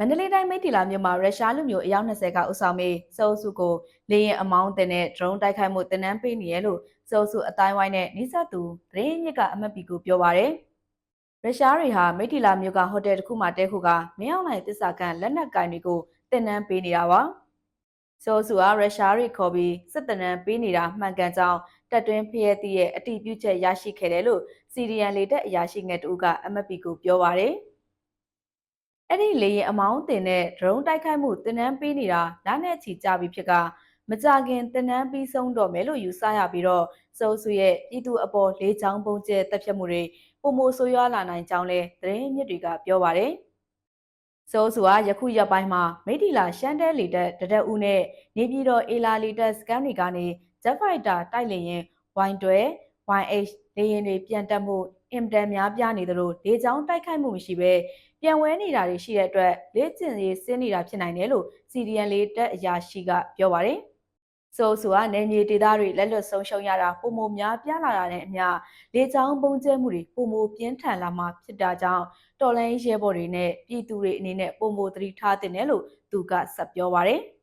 မန္တလေးတိုင်းမိတ္တီလာမြို့မှာရုရှားလူမျိုးအယောက်20ကဥဆောင်ပြီးစေအုပ်စုကိုလေရင်အမောင်းတင်တဲ့ drone တိုက်ခိုက်မှုတင်နန်းပေးနေရလို့စေအုပ်စုအတိုင်းဝိုင်းနဲ့နှိစက်သူသတင်းမြစ်ကအမတ်ပီကိုပြောပါရယ်ရုရှားတွေဟာမိတ္တီလာမြို့ကဟိုတယ်တစ်ခုမှာတဲခုကမင်းအောင်လှိုင်တစ္ဆာကန်လက်နက်ကင်တွေကိုတင်နန်းပေးနေတာပါစေအုပ်စုကရုရှားတွေခေါ်ပြီးစစ်တနန်းပေးနေတာမှန်ကန်ကြောင်းတက်တွင်းဖျက်သည့်ရဲ့အတိပြုချက်ရရှိခဲ့တယ်လို့စီရီယန်လေတက်အရာရှိငယ်တူကအမတ်ပီကိုပြောပါရယ် အဲ့ဒီလေရင်အမောင်းတင်တဲ့ drone တိုက်ခိုက်မှုတင်နန်းပေးနေတာနားနဲ့ချီကြပြီးဖြစ်ကမကြခင်တင်နန်းပြီးဆုံးတော့မယ်လို့ယူဆရပြီးတော့စိုးစုရဲ့ပြည်သူအပေါ်လေးချောင်းပုံကျဲတက်ဖြတ်မှုတွေပုံမိုဆိုးရွားလာနိုင်ကြောင်းလဲသတင်းမြစ်တွေကပြောပါတယ်။စိုးစုကယခုရက်ပိုင်းမှာမိတီလာရှမ်းတဲလီတက်တရက်ဦးနဲ့နေပြည်တော်အေလာလီတက်စကန်တွေကနေ Jet Fighter တိုက်လေရင် Y12 YH လေရင်တွေပြန်တက်မှုအင်တန်များပြားနေသလိုလေချောင်းတိုက်ခိုက်မှုမရှိဘဲပြန်ဝဲနေတာတွေရှိတဲ့အတွက်လေ့ကျင့်ရေးဆင်းနေတာဖြစ်နိုင်တယ်လို့စီဒီအန်လေးတက်အရာရှိကပြောပါတယ်။ဆိုဆိုကနေမြေဒေသတွေလက်လွတ်ဆုံးရှုံးရတာပုံမများပြားလာတာနဲ့အမျှလေချောင်းပုံကျဲမှုတွေပုံမပြင်းထန်လာမှဖြစ်တာကြောင့်တော်လိုင်းရဲဘော်တွေနဲ့ပြည်သူတွေအနေနဲ့ပုံမသတိထားတင်တယ်လို့သူကဆက်ပြောပါတယ်။